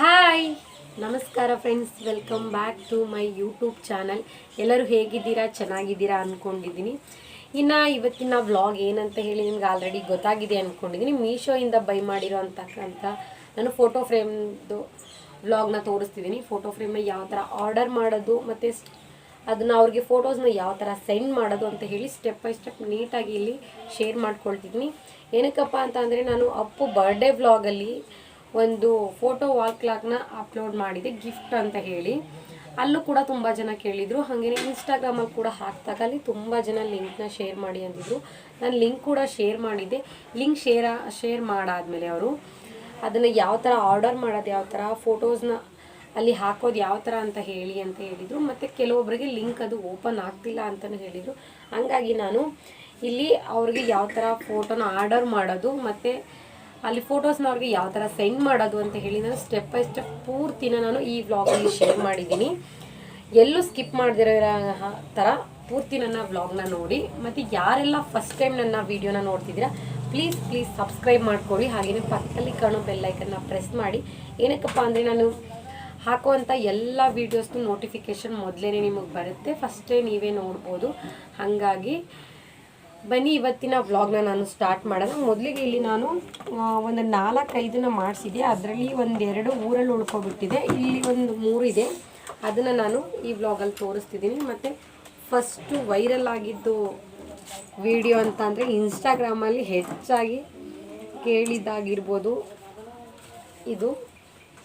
Hi, ನಮಸ್ಕಾರ friends welcome back to my YouTube channel ಎಲ್ಲರೂ ಹೇಗಿದ್ದೀರಾ? ಚೆನ್ನಾಗಿದ್ದೀರಾ ಅಂದ್ಕೊಂಡಿದ್ದೀನಿ ಇನ್ನು ಇವತ್ತಿನ ವ್ಲಾಗ್ ಏನಂತ ಹೇಳಿ ನಿಮ್ಗೆ ಆಲ್ರೆಡಿ ಗೊತ್ತಾಗಿದೆ ಅಂದ್ಕೊಂಡಿದ್ದೀನಿ ಮೀಶೋಯಿಂದ ಬೈ ಮಾಡಿರೋ ಅಂತಕ್ಕಂಥ ನಾನು ಫೋಟೋ ಫ್ರೇಮ್ದು ವ್ಲಾಗ್ನ ತೋರಿಸ್ತಿದ್ದೀನಿ. ಫೋಟೋ ಫ್ರೇಮ್ನ ಯಾವ ಥರ ಆರ್ಡರ್ ಮಾಡೋದು ಮತ್ತು ಅದನ್ನು ಅವ್ರಿಗೆ ಫೋಟೋಸ್ನ ಯಾವ ಥರ ಸೆಂಡ್ ಮಾಡೋದು ಅಂತ ಹೇಳಿ ಸ್ಟೆಪ್ ಬೈ ಸ್ಟೆಪ್ ನೀಟಾಗಿ ಇಲ್ಲಿ ಶೇರ್ ಮಾಡ್ಕೊಳ್ತಿದ್ದೀನಿ. ಏನಕ್ಕಪ್ಪ ಅಂತ ಅಂದರೆ ನಾನು ಅಪ್ಪು ಬರ್ಡೇ ವ್ಲಾಗಲ್ಲಿ ಒಂದು ಫೋಟೋ ವಾಲ್ ಕ್ಲಾಕ್ನ ಅಪ್ಲೋಡ್ ಮಾಡಿದೆ, ಗಿಫ್ಟ್ ಅಂತ ಹೇಳಿ. ಅಲ್ಲೂ ಕೂಡ ತುಂಬ ಜನ ಕೇಳಿದರು. ಹಾಗೆಯೇ ಇನ್ಸ್ಟಾಗ್ರಾಮಲ್ಲಿ ಕೂಡ ಹಾಕಿದಾಗ ಅಲ್ಲಿ ತುಂಬ ಜನ ಲಿಂಕ್ನ ಶೇರ್ ಮಾಡಿ ಅಂದಿದ್ರು. ನಾನು ಲಿಂಕ್ ಕೂಡ ಶೇರ್ ಮಾಡಿದ್ದೆ. ಲಿಂಕ್ ಶೇರ್ ಶೇರ್ ಮಾಡಾದಮೇಲೆ ಅವರು ಅದನ್ನು ಯಾವ ಥರ ಆರ್ಡರ್ ಮಾಡೋದು, ಯಾವ ಥರ ಫೋಟೋಸ್ನ ಅಲ್ಲಿ ಹಾಕೋದು, ಯಾವ ಥರ ಅಂತ ಹೇಳಿ ಅಂತ ಹೇಳಿದರು. ಮತ್ತು ಕೆಲವೊಬ್ಬರಿಗೆ ಲಿಂಕ್ ಅದು ಓಪನ್ ಆಗ್ತಿಲ್ಲ ಅಂತಲೂ ಹೇಳಿದರು. ಹಂಗಾಗಿ ನಾನು ಇಲ್ಲಿ ಅವ್ರಿಗೆ ಯಾವ ಥರ ಫೋಟೋನ ಆರ್ಡರ್ ಮಾಡೋದು, ಮತ್ತು ಅಲ್ಲಿ ಫೋಟೋಸ್ನ ಅವ್ರಿಗೆ ಯಾವ ಥರ ಸೆಂಡ್ ಮಾಡೋದು ಅಂತ ಹೇಳಿ ನಾನು ಸ್ಟೆಪ್ ಬೈ ಸ್ಟೆಪ್ ಪೂರ್ತಿನ ನಾನು ಈ ವ್ಲಾಗಲ್ಲಿ ಶೇರ್ ಮಾಡಿದ್ದೀನಿ. ಎಲ್ಲೂ ಸ್ಕಿಪ್ ಮಾಡದಿರೋ ಥರ ಪೂರ್ತಿ ನನ್ನ ವ್ಲಾಗ್ನ ನೋಡಿ. ಮತ್ತು ಯಾರೆಲ್ಲ ಫಸ್ಟ್ ಟೈಮ್ ನನ್ನ ವೀಡಿಯೋನ ನೋಡ್ತಿದ್ದೀರಾ ಪ್ಲೀಸ್ ಪ್ಲೀಸ್ ಸಬ್ಸ್ಕ್ರೈಬ್ ಮಾಡ್ಕೊಳ್ಳಿ ಹಾಗೆಯೇ ಪಕ್ಕದಲ್ಲಿ ಕಾಣೋ ಬೆಲ್ಲೈಕನ್ನ ಪ್ರೆಸ್ ಮಾಡಿ. ಏನಕ್ಕಪ್ಪ ಅಂದರೆ ನಾನು ಹಾಕುವಂಥ ಎಲ್ಲ ವೀಡಿಯೋಸ್ನು ನೋಟಿಫಿಕೇಷನ್ ಮೊದಲೇ ನಿಮಗೆ ಬರುತ್ತೆ. ಫಸ್ಟೇ ನೀವೇ ನೋಡ್ಬೋದು. ಹಾಗಾಗಿ ಬನ್ನಿ, ಇವತ್ತಿನ ವ್ಲಾಗ್ನ ನಾನು ಸ್ಟಾರ್ಟ್ ಮಾಡೋಣ. ಮೊದಲಿಗೆ ಇಲ್ಲಿ ನಾನು ಒಂದು ನಾಲ್ಕೈದನ್ನ ಮಾಡಿಸಿದೆ ಅದರಲ್ಲಿ ಒಂದೆರಡು ಊರಲ್ಲಿ ಉಳ್ಕೊಬಿಟ್ಟಿದೆ. ಇಲ್ಲಿ ಒಂದು ಮೂರಿದೆ. ಅದನ್ನು ನಾನು ಈ ವ್ಲಾಗಲ್ಲಿ ತೋರಿಸ್ತಿದ್ದೀನಿ. ಮತ್ತು ಫಸ್ಟು ವೈರಲ್ ಆಗಿದ್ದು ವಿಡಿಯೋ ಅಂತ ಅಂದರೆ ಇನ್ಸ್ಟಾಗ್ರಾಮಲ್ಲಿ ಹೆಚ್ಚಾಗಿ ಕೇಳಿದ್ದಾಗಿರ್ಬೋದು. ಇದು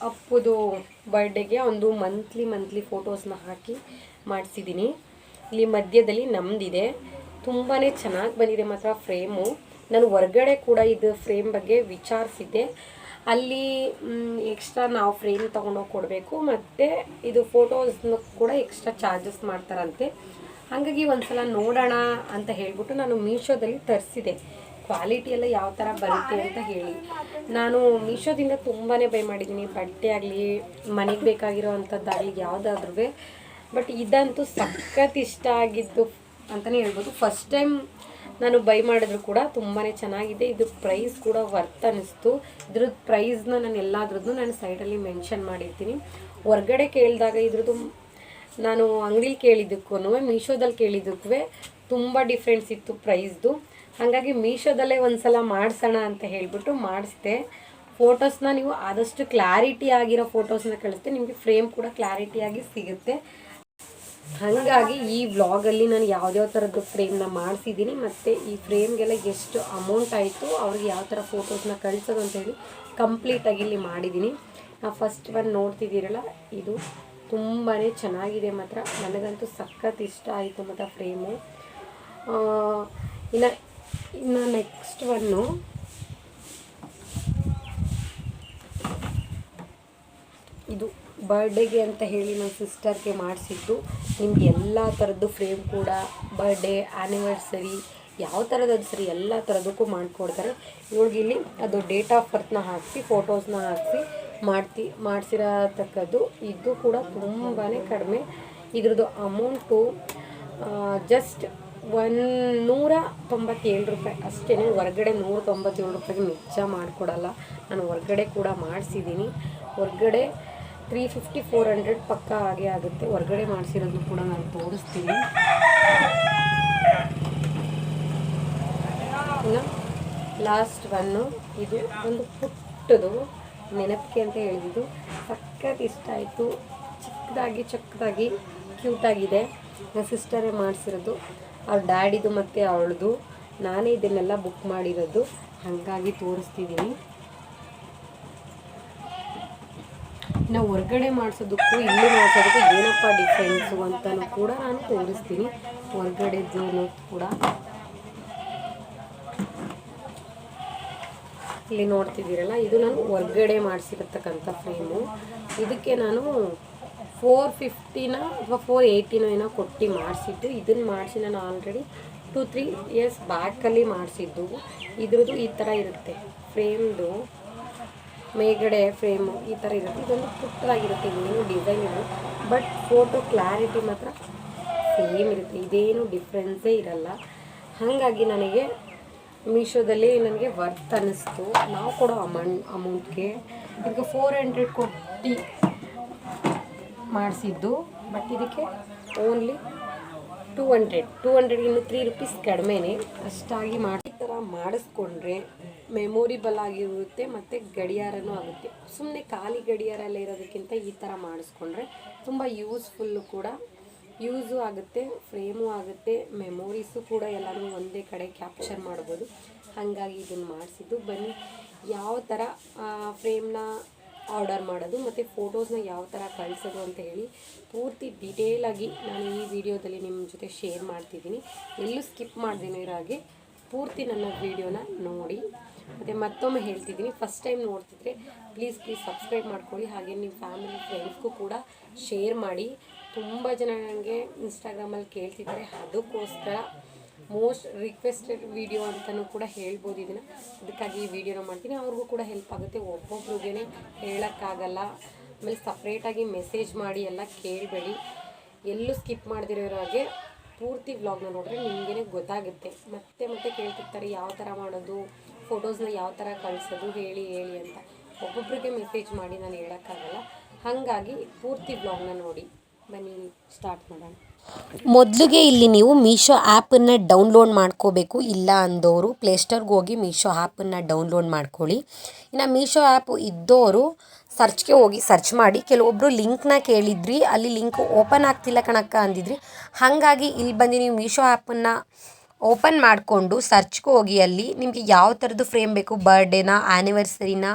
ಅಪ್ಪುದು ಬರ್ಡೇಗೆ ಒಂದು ಮಂತ್ಲಿ ಮಂತ್ಲಿ ಫೋಟೋಸ್ನ ಹಾಕಿ ಮಾಡಿಸಿದ್ದೀನಿ. ಇಲ್ಲಿ ಮಧ್ಯದಲ್ಲಿ ನಮ್ಮದಿದೆ ತುಂಬಾ ಚೆನ್ನಾಗಿ ಬಂದಿದೆ ಮಾತ್ರ ಫ್ರೇಮು. ನಾನು ಹೊರ್ಗಡೆ ಕೂಡ ಇದು ಫ್ರೇಮ್ ಬಗ್ಗೆ ವಿಚಾರಿಸಿದ್ದೆ. ಅಲ್ಲಿ ಎಕ್ಸ್ಟ್ರಾ ನಾವು ಫ್ರೇಮ್ ತೊಗೊಂಡೋಗಿ ಕೊಡಬೇಕು. ಮತ್ತು ಇದು ಫೋಟೋಸ್ನ ಕೂಡ ಎಕ್ಸ್ಟ್ರಾ ಚಾರ್ಜಸ್ ಮಾಡ್ತಾರಂತೆ. ಹಾಗಾಗಿ ಒಂದ್ಸಲ ನೋಡೋಣ ಅಂತ ಹೇಳಿಬಿಟ್ಟು ನಾನು ಮೀಶೋದಲ್ಲಿ ತರಿಸಿದೆ. ಕ್ವಾಲಿಟಿ ಎಲ್ಲ ಯಾವ ಥರ ಬರುತ್ತೆ ಅಂತ ಹೇಳಿ. ನಾನು ಮೀಶೋದಿಂದ ತುಂಬಾ ಬೈ ಮಾಡಿದ್ದೀನಿ. ಬಟ್ಟೆ ಆಗಲಿ, ಮನೆಗೆ ಬೇಕಾಗಿರೋ ಅಂಥದ್ದಾಗಲಿ ಯಾವುದಾದ್ರೂ ಬಟ್ ಇದಂತೂ ಸಖತ್ ಇಷ್ಟ ಆಗಿದ್ದು ಅಂತಲೇ ಹೇಳ್ಬೋದು. ಫಸ್ಟ್ ಟೈಮ್ ನಾನು ಬೈ ಮಾಡಿದ್ರು ಕೂಡ ತುಂಬಾ ಚೆನ್ನಾಗಿದೆ. ಇದು ಪ್ರೈಸ್ ಕೂಡ ವರ್ತ್ ಅನ್ನಿಸ್ತು. ಇದ್ರದ್ದು ಪ್ರೈಸ್ನ ನಾನು ಎಲ್ಲಾದ್ರದ್ದು ನಾನು ಸೈಡಲ್ಲಿ ಮೆನ್ಷನ್ ಮಾಡಿರ್ತೀನಿ. ಹೊರ್ಗಡೆ ಕೇಳಿದಾಗ ಇದ್ರದ್ದು ನಾನು ಅಂಗಡಿಲಿ ಕೇಳಿದ್ದಕ್ಕೂ ಮೀಶೋದಲ್ಲಿ ಕೇಳಿದ್ದಕ್ಕೂ ತುಂಬ ಡಿಫ್ರೆನ್ಸ್ ಇತ್ತು ಪ್ರೈಸ್ದು ಹಾಗಾಗಿ ಮೀಶೋದಲ್ಲೇ ಒಂದು ಸಲ ಮಾಡಿಸೋಣ ಅಂತ ಹೇಳಿಬಿಟ್ಟು ಮಾಡಿಸಿದೆ. ಫೋಟೋಸ್ನ ನೀವು ಆದಷ್ಟು ಕ್ಲಾರಿಟಿ ಆಗಿರೋ ಫೋಟೋಸ್ನ ಕಳಿಸ್ತೆ ನಿಮಗೆ ಫ್ರೇಮ್ ಕೂಡ ಕ್ಲಾರಿಟಿಯಾಗಿ ಸಿಗುತ್ತೆ. ಹಾಗಾಗಿ ಈ ವ್ಲಾಗಲ್ಲಿ ನಾನು ಯಾವ್ದ್ಯಾವ ಥರದ್ದು ಫ್ರೇಮ್ನ ಮಾಡಿಸಿದ್ದೀನಿ, ಮತ್ತು ಈ ಫ್ರೇಮ್ಗೆಲ್ಲ ಎಷ್ಟು ಅಮೌಂಟ್ ಆಯಿತು, ಅವ್ರಿಗೆ ಯಾವ ಥರ ಫೋಟೋಸ್ನ ಕಳಿಸೋದು ಅಂತ ಹೇಳಿ ಕಂಪ್ಲೀಟಾಗಿ ಇಲ್ಲಿ ಮಾಡಿದ್ದೀನಿ. ನಾವು ಫಸ್ಟ್ ಒನ್ ನೋಡ್ತಿದ್ದೀರಲ್ಲ, ಇದು ತುಂಬಾ ಚೆನ್ನಾಗಿದೆ ಮಾತ್ರ. ನನಗಂತೂ ಸಖತ್ ಇಷ್ಟ ಆಯಿತು ಮತ್ತು ಫ್ರೇಮು ಇನ್ನು ಇನ್ನು ನೆಕ್ಸ್ಟ್ ಒನ್ನು ಇದು. ಬರ್ಡೇಗೆ ಅಂತ ಹೇಳಿ ನನ್ನ ಸಿಸ್ಟರ್ಗೆ ಮಾಡಿಸಿದ್ದು. ನಿಮ್ಗೆ ಎಲ್ಲ ಥರದ್ದು ಫ್ರೇಮ್ ಕೂಡ ಬರ್ಡೇ ಆ್ಯನಿವರ್ಸರಿ ಯಾವ ಥರದ್ದು ಸರಿ ಎಲ್ಲ ಥರದಕ್ಕೂ ಮಾಡಿಕೊಡ್ತಾರೆ. ಇವಾಗ ಇಲ್ಲಿ ಅದು ಡೇಟ್ ಆಫ್ ಬರ್ತ್ನ ಹಾಕಿಸಿ ಫೋಟೋಸ್ನ ಹಾಕಿಸಿ ಮಾಡ್ತಿ, ಮಾಡಿಸಿರತಕ್ಕದ್ದು. ಇದು ಕೂಡ ತುಂಬಾ ಕಡಿಮೆ. ಇದ್ರದ್ದು ಅಮೌಂಟು ಜಸ್ಟ್ ಒಂದು ನೂರ ತೊಂಬತ್ತೇಳು ರೂಪಾಯಿ. ಅಷ್ಟೇ, ಹೊರಗಡೆ ನೂರ ತೊಂಬತ್ತೇಳು ರೂಪಾಯಿಗೆ ಮಿಚ್ಚ ಮಾಡಿಕೊಡಲ್ಲ. ನಾನು ಹೊರಗಡೆ ಕೂಡ ಮಾಡಿಸಿದ್ದೀನಿ. ಹೊರಗಡೆ ತ್ರೀ ಫಿಫ್ಟಿ ಫೋರ್ ಹಂಡ್ರೆಡ್ ಪಕ್ಕ ಹಾಗೆ ಆಗುತ್ತೆ. ಹೊರಗಡೆ ಮಾಡಿಸಿರೋದು ಕೂಡ ನಾನು ತೋರಿಸ್ತೀನಿ. ಲಾಸ್ಟ್ ಒನ್ನು ಇದು ಒಂದು ಪುಟ್ಟದು ನೆನಪಿಗೆ ಅಂತ ಹೇಳಿದ್ದು. ಸಖತ್ ಇಷ್ಟ ಆಯಿತು. ಚಿಕ್ಕದಾಗಿ ಚಕ್ಕದಾಗಿ ಕ್ಯೂಟಾಗಿದೆ ನನ್ನ ಸಿಸ್ಟರೇ ಮಾಡಿಸಿರೋದು. ಅವ್ರ ಡ್ಯಾಡಿದು ಮತ್ತು ಅವಳದು. ನಾನೇ ಇದನ್ನೆಲ್ಲ ಬುಕ್ ಮಾಡಿರೋದು. ಹಾಗಾಗಿ ತೋರಿಸ್ತಿದ್ದೀನಿ ನಾವು ಹೊರಗಡೆ ಮಾಡಿಸೋದಕ್ಕೂ ಇಲ್ಲಿ ಮಾಡಿಸೋದಕ್ಕೂ ಏನಪ್ಪ ಡಿಫ್ರೆನ್ಸು ಅಂತಲೂ ಕೂಡ ನಾನು ತೋರಿಸ್ತೀನಿ. ಹೊರಗಡೆದು ಕೂಡ. ಇಲ್ಲಿ ನೋಡ್ತಿದ್ದೀರಲ್ಲ, ಇದು ನಾನು ಹೊರ್ಗಡೆ ಮಾಡಿಸಿರತಕ್ಕಂಥ ಫ್ರೇಮು ಇದಕ್ಕೆ ನಾನು ಫೋರ್ ಫಿಫ್ಟಿನ ಅಥವಾ ಫೋರ್ ಏಯ್ಟಿನೋ ಏನೋ ಕೊಟ್ಟು ಮಾಡಿಸಿದ್ದು. ಇದನ್ನು ಮಾಡಿಸಿ ನಾನು ಆಲ್ರೆಡಿ ಟು ತ್ರೀ ಇಯರ್ಸ್ ಬ್ಯಾಕಲ್ಲಿ ಮಾಡಿಸಿದ್ದು. ಇದ್ರದ್ದು ಈ ಥರ ಇರುತ್ತೆ. ಫ್ರೇಮ್ದು ಮೇಲ್ಗಡೆ ಫ್ರೇಮು ಈ ಥರ ಇರುತ್ತೆ. ಇದೊಂದು ಪುಟ್ಟದಾಗಿರುತ್ತೆ ಏನು ಡಿಸೈನ್ ಇರೋದು ಬಟ್ ಫೋಟೋ ಕ್ಲಾರಿಟಿ ಮಾತ್ರ ಸೇಮ್ ಇರುತ್ತೆ. ಇದೇನು ಡಿಫ್ರೆನ್ಸೇ ಇರಲ್ಲ. ಹಾಗಾಗಿ ನನಗೆ ಮೀಶೋದಲ್ಲಿ ನನಗೆ ವರ್ತ್ ಅನ್ನಿಸ್ತು. ನಾವು ಕೊಡೋ ಅಮೌಂಟ್, ಅಮೌಂಟ್ಗೆ ಇದಕ್ಕೆ ಫೋರ್ ಹಂಡ್ರೆಡ್ ಕೊಟ್ಟು ಮಾಡಿಸಿದ್ದು. ಬಟ್ ಇದಕ್ಕೆ only two hundred. Two hundred ಇನ್ನು ತ್ರೀ ರುಪೀಸ್ ಕಡಿಮೆನೇ. ಅಷ್ಟಾಗಿ ಮಾಡಿ ಮಾಡಿಸ್ಕೊಂಡ್ರೆ ಮೆಮೊರಿಬಲ್ ಆಗಿರುತ್ತೆ ಮತ್ತು ಗಡಿಯಾರನೂ ಆಗುತ್ತೆ. ಸುಮ್ಮನೆ ಖಾಲಿ ಗಡಿಯಾರ ಎಲ್ಲ ಇರೋದಕ್ಕಿಂತ ಈ ಥರ ಮಾಡಿಸ್ಕೊಂಡ್ರೆ ತುಂಬ ಯೂಸ್ಫುಲ್ಲು ಕೂಡ. ಯೂಸು ಆಗುತ್ತೆ ಫ್ರೇಮು ಆಗುತ್ತೆ ಮೆಮೊರೀಸು ಕೂಡ ಎಲ್ಲನೂ ಒಂದೇ ಕಡೆ ಕ್ಯಾಪ್ಚರ್ ಮಾಡ್ಬೋದು. ಹಾಗಾಗಿ ಇದನ್ನು ಮಾಡಿಸಿದ್ದು. ಬನ್ನಿ ಯಾವ ಥರ ಫ್ರೇಮ್ನ ಆರ್ಡರ್ ಮಾಡೋದು ಮತ್ತು ಫೋಟೋಸ್ನ ಯಾವ ಥರ ಕಳಿಸೋದು ಅಂತ ಹೇಳಿ ಪೂರ್ತಿ ಡಿಟೇಲಾಗಿ ನಾನು ಈ ವಿಡಿಯೋದಲ್ಲಿ ನಿಮ್ಮ ಜೊತೆ ಶೇರ್ ಮಾಡ್ತಿದ್ದೀನಿ. ಎಲ್ಲೂ ಸ್ಕಿಪ್ ಮಾಡ್ದೇನೋ ಇರೋ ಹಾಗೆ ಪೂರ್ತಿ ನನ್ನ ವೀಡಿಯೋನ ನೋಡಿ. ಮತ್ತು ಮತ್ತೊಮ್ಮೆ ಹೇಳ್ತಿದ್ದೀನಿ ಫಸ್ಟ್ ಟೈಮ್ ನೋಡ್ತಿದ್ರೆ ಪ್ಲೀಸ್ ಪ್ಲೀಸ್ ಸಬ್ಸ್ಕ್ರೈಬ್ ಮಾಡ್ಕೊಳ್ಳಿ. ಹಾಗೆ ನಿಮ್ಮ ಫ್ಯಾಮಿಲಿ ಫ್ರೆಂಡ್ಸ್ಗೂ ಕೂಡ ಶೇರ್ ಮಾಡಿ. ತುಂಬ ಜನ ನನಗೆ ಇನ್ಸ್ಟಾಗ್ರಾಮಲ್ಲಿ ಕೇಳ್ತಿದ್ದಾರೆ. ಅದಕ್ಕೋಸ್ಕರ ಮೋಸ್ಟ್ ರಿಕ್ವೆಸ್ಟೆಡ್ ವಿಡಿಯೋ ಅಂತಲೂ ಕೂಡ ಹೇಳ್ಬೋದು ಇದನ್ನು. ಅದಕ್ಕಾಗಿ ಈ ವಿಡಿಯೋನ ಮಾಡ್ತೀನಿ. ಅವ್ರಿಗೂ ಕೂಡ ಹೆಲ್ಪ್ ಆಗುತ್ತೆ. ಒಬ್ಬೊಬ್ರಿಗೇ ಹೇಳೋಕ್ಕಾಗಲ್ಲ. ಆಮೇಲೆ ಸಪ್ರೇಟಾಗಿ ಮೆಸೇಜ್ ಮಾಡಿ ಎಲ್ಲ ಕೇಳಬೇಡಿ. ಎಲ್ಲೂ ಸ್ಕಿಪ್ ಮಾಡ್ದಿರೋ ಹಾಗೆ ಪೂರ್ತಿ ವ್ಲಾಗ್ನ ನೋಡಿದ್ರೆ ನಿಮಗೇ ಗೊತ್ತಾಗುತ್ತೆ. ಮತ್ತೆ ಮತ್ತೆ ಕೇಳ್ತಿರ್ತಾರೆ, ಯಾವ ಥರ ಮಾಡೋದು ಫೋಟೋಸ್ನ ಯಾವ ಥರ ಕಳಿಸೋದು, ಹೇಳಿ ಹೇಳಿ ಅಂತ. ಒಬ್ಬೊಬ್ಬರಿಗೆ ಮೆಸೇಜ್ ಮಾಡಿ ನಾನು ಹೇಳೋಕ್ಕಾಗಲ್ಲ. ಹಾಗಾಗಿ ಪೂರ್ತಿ ವ್ಲಾಗ್ನ ನೋಡಿ. ಬನ್ನಿ ಸ್ಟಾರ್ಟ್ ಮಾಡೋಣ. ಮೊದಲಿಗೆ ಇಲ್ಲಿ ನೀವು ಮೀಶೋ ಆ್ಯಪನ್ನು ಡೌನ್ಲೋಡ್ ಮಾಡ್ಕೋಬೇಕು. ಇಲ್ಲ ಅಂದವರು ಪ್ಲೇಸ್ಟೋರ್ಗೆ ಹೋಗಿ ಮೀಶೋ ಆ್ಯಪನ್ನು ಡೌನ್ಲೋಡ್ ಮಾಡ್ಕೊಳ್ಳಿ. ಇನ್ನು ಮೀಶೋ ಆ್ಯಪ್ ಇದ್ದವರು ಸರ್ಚ್ಗೆ ಹೋಗಿ ಸರ್ಚ್ ಮಾಡಿ. ಕೆಲವೊಬ್ಬರು ಲಿಂಕ್ನ ಕೇಳಿದ್ರಿ, ಅಲ್ಲಿ ಲಿಂಕ್ ಓಪನ್ ಆಗ್ತಿಲ್ಲ ಕಣಕ್ಕ ಅಂದಿದ್ರಿ. ಹಾಗಾಗಿ ಇಲ್ಲಿ ಬಂದು ನೀವು ಮೀಶೋ ಆ್ಯಪನ್ನು ಓಪನ್ ಮಾಡಿಕೊಂಡು ಸರ್ಚ್ಗೆ ಹೋಗಿ ಅಲ್ಲಿ ನಿಮಗೆ ಯಾವ ಥರದ್ದು ಫ್ರೇಮ್ ಬೇಕು, ಬರ್ಡೇನ ಆ್ಯನಿವರ್ಸರಿನ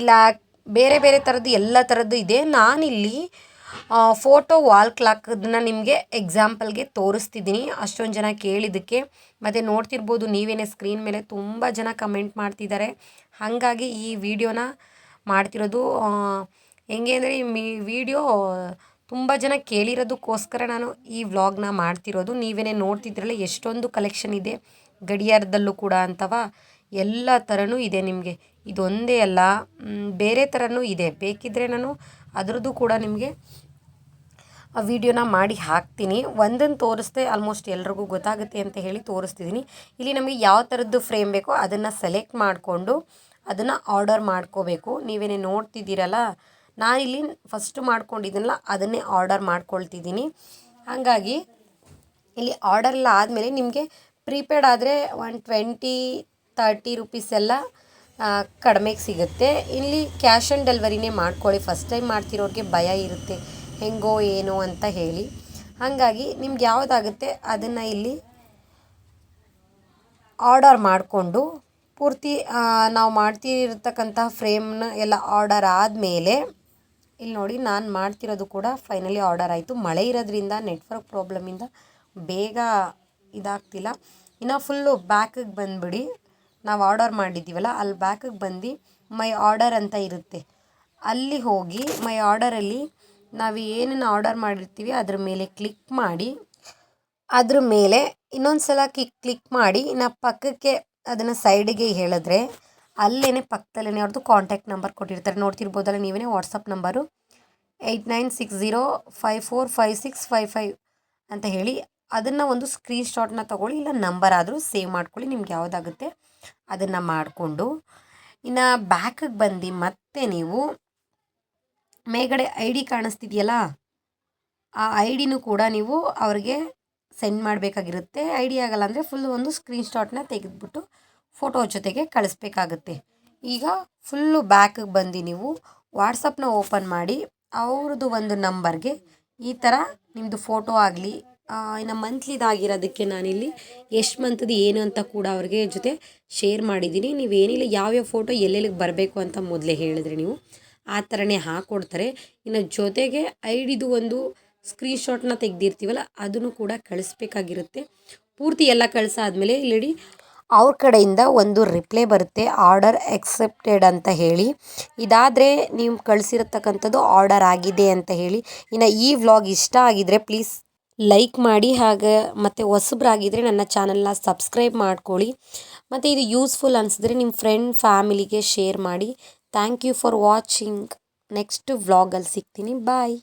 ಇಲ್ಲ ಬೇರೆ ಬೇರೆ ಥರದ್ದು ಎಲ್ಲ ಥರದ್ದು ಇದೆ. ನಾನಿಲ್ಲಿ ಫೋಟೋ ವಾಲ್ ಕ್ಲಾಕದನ್ನ ನಿಮಗೆ ಎಕ್ಸಾಂಪಲ್ಗೆ ತೋರಿಸ್ತಿದ್ದೀನಿ. ಅಷ್ಟೊಂದು ಜನ ಕೇಳಿದ್ದಕ್ಕೆ. ಮತ್ತು ನೋಡ್ತಿರ್ಬೋದು ನೀವೇನೇ ಸ್ಕ್ರೀನ್ ಮೇಲೆ ತುಂಬ ಜನ ಕಮೆಂಟ್ ಮಾಡ್ತಿದ್ದಾರೆ. ಹಾಗಾಗಿ ಈ ವಿಡಿಯೋನ ಮಾಡ್ತಿರೋದು ಹೆಂಗೆ ಅಂದರೆ ಈ ಮಿ, ವಿಡಿಯೋ ತುಂಬ ಜನ ಕೇಳಿರೋದಕ್ಕೋಸ್ಕರ ನಾನು ಈ ವ್ಲಾಗ್ನ ಮಾಡ್ತಿರೋದು. ನೀವೇನೇ ನೋಡ್ತಿದ್ರಲ್ಲ ಎಷ್ಟೊಂದು ಕಲೆಕ್ಷನ್ ಇದೆ. ಗಡಿಯಾರದಲ್ಲೂ ಕೂಡ ಅಂತವಾ. ಎಲ್ಲ ಥರನೂ ಇದೆ ನಿಮಗೆ. ಇದೊಂದೇ ಅಲ್ಲ. ಬೇರೆ ಥರನೂ ಇದೆ. ಬೇಕಿದ್ದರೆ ನಾನು ಅದರದ್ದು ಕೂಡ ನಿಮಗೆ ಆ ವಿಡಿಯೋನ ಮಾಡಿ ಹಾಕ್ತೀನಿ. ಒಂದನ್ನು ತೋರಿಸ್ದೆ ಆಲ್ಮೋಸ್ಟ್ ಎಲ್ರಿಗೂ ಗೊತ್ತಾಗುತ್ತೆ ಅಂತ ಹೇಳಿ ತೋರಿಸ್ತಿದ್ದೀನಿ ಇಲ್ಲಿ ನಮಗೆ ಯಾವ ಥರದ್ದು ಫ್ರೇಮ್ ಬೇಕೋ ಅದನ್ನು ಸೆಲೆಕ್ಟ್ ಮಾಡಿಕೊಂಡು ಅದನ್ನು ಆರ್ಡರ್ ಮಾಡ್ಕೋಬೇಕು. ನೀವೇನೇ ನೋಡ್ತಿದ್ದೀರಲ್ಲ ಇಲ್ಲಿ ಫಸ್ಟು ಮಾಡ್ಕೊಂಡಿದ್ದೀನಲ್ಲ, ಅದನ್ನೇ ಆರ್ಡರ್ ಮಾಡ್ಕೊಳ್ತಿದ್ದೀನಿ ಹಾಗಾಗಿ ಇಲ್ಲಿ ಆರ್ಡರ್ ಎಲ್ಲ ಆದಮೇಲೆ ನಿಮಗೆ ಪ್ರೀಪೇಯ್ಡ್ ಆದರೆ ಒನ್ ಟ್ವೆಂಟಿ ತರ್ಟಿ ರುಪೀಸ್ ಎಲ್ಲ ಕಡಿಮೆಗೆ ಸಿಗುತ್ತೆ. ಇಲ್ಲಿ ಕ್ಯಾಶ್ ಆನ್ ಡೆಲಿವರಿನೇ ಮಾಡ್ಕೊಳ್ಳಿ. ಫಸ್ಟ್ ಟೈಮ್ ಮಾಡ್ತಿರೋರಿಗೆ ಭಯ ಇರುತ್ತೆ. ಹೆಂಗೋ ಏನೋ ಅಂತ ಹೇಳಿ. ಹಾಗಾಗಿ ನಿಮ್ಗೆ ಯಾವುದಾಗುತ್ತೆ ಅದನ್ನು ಇಲ್ಲಿ ಆರ್ಡರ್ ಮಾಡಿಕೊಂಡು ಪೂರ್ತಿ ನಾವು ಮಾಡ್ತಿರ್ತಕ್ಕಂತಹ ಫ್ರೇಮ್ನ ಎಲ್ಲ ಆರ್ಡರ್ ಆದಮೇಲೆ, ಇಲ್ಲಿ ನೋಡಿ ನಾನು ಮಾಡ್ತಿರೋದು ಕೂಡ ಫೈನಲಿ ಆರ್ಡರ್ ಆಯಿತು. ಮಳೆ ಇರೋದ್ರಿಂದ, ನೆಟ್ವರ್ಕ್ ಪ್ರಾಬ್ಲಮಿಂದ ಬೇಗ ಇದಾಗ್ತಿಲ್ಲ. ಇನ್ನು ಫುಲ್ಲು ಬ್ಯಾಕಿಗೆ ಬಂದುಬಿಡಿ. ನಾವು ಆರ್ಡರ್ ಮಾಡಿದ್ದೀವಲ್ಲ ಅಲ್ಲಿ ಬ್ಯಾಕಿಗೆ ಬಂದು ಮೈ ಆರ್ಡರ್ ಅಂತ ಇರುತ್ತೆ. ಅಲ್ಲಿ ಹೋಗಿ ಮೈ ಆರ್ಡರಲ್ಲಿ ನಾವು ಏನನ್ನು ಆರ್ಡರ್ ಮಾಡಿರ್ತೀವಿ, ಅದ್ರ ಮೇಲೆ ಕ್ಲಿಕ್ ಮಾಡಿ, ಅದ್ರ ಮೇಲೆ ಇನ್ನೊಂದು ಸಲ ಕ್ಲಿಕ್ ಕ್ಲಿಕ್ ಮಾಡಿ ನಾವು ಪಕ್ಕಕ್ಕೆ ಅದನ್ನು ಸೈಡಿಗೆ ಹೇಳಿದ್ರೆ ಅಲ್ಲೇ ಪಕ್ಕದಲ್ಲೇ ಅವ್ರದ್ದು ಕಾಂಟ್ಯಾಕ್ಟ್ ನಂಬರ್ ಕೊಟ್ಟಿರ್ತಾರೆ. ನೋಡ್ತಿರ್ಬೋದಲ್ಲ ನೀವೇ WhatsApp number eight nine six zero five four five six five five ಅಂತ ಹೇಳಿ ಅದನ್ನು ಒಂದು ಸ್ಕ್ರೀನ್ ಶಾಟ್ನ ತೊಗೊಳ್ಳಿ, ಇಲ್ಲ ನಂಬರ್ ಆದರೂ ಸೇವ್ ಮಾಡ್ಕೊಳ್ಳಿ, ನಿಮ್ಗೆ ಯಾವುದಾಗುತ್ತೆ ಅದನ್ನು ಮಾಡಿಕೊಂಡು. ಇನ್ನು ಬ್ಯಾಕಿಗೆ ಬಂದು ಮತ್ತೆ ನೀವು ಮೇಗಡೆ ಐ ಡಿ ಕಾಣಿಸ್ತಿದೆಯಲ್ಲ, ಆ ಐ ಡಿನೂ ಕೂಡ ನೀವು ಅವ್ರಿಗೆ ಸೆಂಡ್ ಮಾಡಬೇಕಾಗಿರುತ್ತೆ. ಐ ಡಿ ಆಗಲ್ಲ ಅಂದರೆ ಫುಲ್ ಒಂದು ಸ್ಕ್ರೀನ್ ಶಾಟ್ನ ತೆಗೆದುಬಿಟ್ಟು ಫೋಟೋ ಜೊತೆಗೆ ಕಳಿಸ್ಬೇಕಾಗುತ್ತೆ. ಈಗ ಫುಲ್ಲು ಬ್ಯಾಕಿಗೆ ಬಂದು ನೀವು ವಾಟ್ಸಪ್ನ ಓಪನ್ ಮಾಡಿ, ಅವ್ರದ್ದು ಒಂದು ನಂಬರ್ಗೆ ಈ ಥರ ನಿಮ್ಮದು ಫೋಟೋ ಆಗಲಿ ಇನ್ನು ಮಂತ್ಲಿದಾಗಿರೋದಕ್ಕೆ ನಾನಿಲ್ಲಿ ಎಷ್ಟು ಮಂತದ್ದು ಏನು ಅಂತ ಕೂಡ ಅವ್ರಿಗೆ ಜೊತೆ ಶೇರ್ ಮಾಡಿದ್ದೀನಿ. ನೀವು ಏನಿಲ್ಲ, ಯಾವ್ಯಾವ ಫೋಟೋ ಎಲ್ಲೆಲ್ಲಿಗೆ ಬರಬೇಕು ಅಂತ ಮೊದಲೇ ಹೇಳಿದ್ರಿ ನೀವು. ಆ ಥರನೇ ಹಾಕ್ಕೊಡ್ತಾರೆ ಇನ್ನು ಜೊತೆಗೆ ಐ ಡಿದು ಒಂದು ಸ್ಕ್ರೀನ್ಶಾಟ್ನ ತೆಗ್ದಿರ್ತೀವಲ್ಲ, ಅದನ್ನು ಕೂಡ ಕಳಿಸ್ಬೇಕಾಗಿರುತ್ತೆ. ಪೂರ್ತಿ ಎಲ್ಲ ಕಳಿಸಾದ್ಮೇಲೆ ಇಲ್ಲಿಡಿ ಅವ್ರ ಕಡೆಯಿಂದ ಒಂದು ರಿಪ್ಲೈ ಬರುತ್ತೆ ಆರ್ಡರ್ ಎಕ್ಸೆಪ್ಟೆಡ್ ಅಂತ ಹೇಳಿ. ಇದಾದರೆ ನೀವು ಕಳಿಸಿರತಕ್ಕಂಥದ್ದು ಆರ್ಡರ್ ಆಗಿದೆ ಅಂತ ಹೇಳಿ. ಇನ್ನು ಈ ವ್ಲಾಗ್ ಇಷ್ಟ ಆಗಿದರೆ ಪ್ಲೀಸ್ ಲೈಕ್ ಮಾಡಿ ಹಾಗೆ ಮತ್ತು ಹೊಸಬ್ರಾಗಿದ್ದರೆ ನನ್ನ ಚಾನಲ್ನ ಸಬ್ಸ್ಕ್ರೈಬ್ ಮಾಡ್ಕೊಳ್ಳಿ. ಮತ್ತು ಇದು ಯೂಸ್ಫುಲ್ ಅನಿಸಿದ್ರೆ ನಿಮ್ಮ ಫ್ರೆಂಡ್ ಫ್ಯಾಮಿಲಿಗೆ ಶೇರ್ ಮಾಡಿ. Thank you for watching next ವ್ಲಾಗಲ್ಲಿ ಸಿಗ್ತೀನಿ. ಬಾಯ್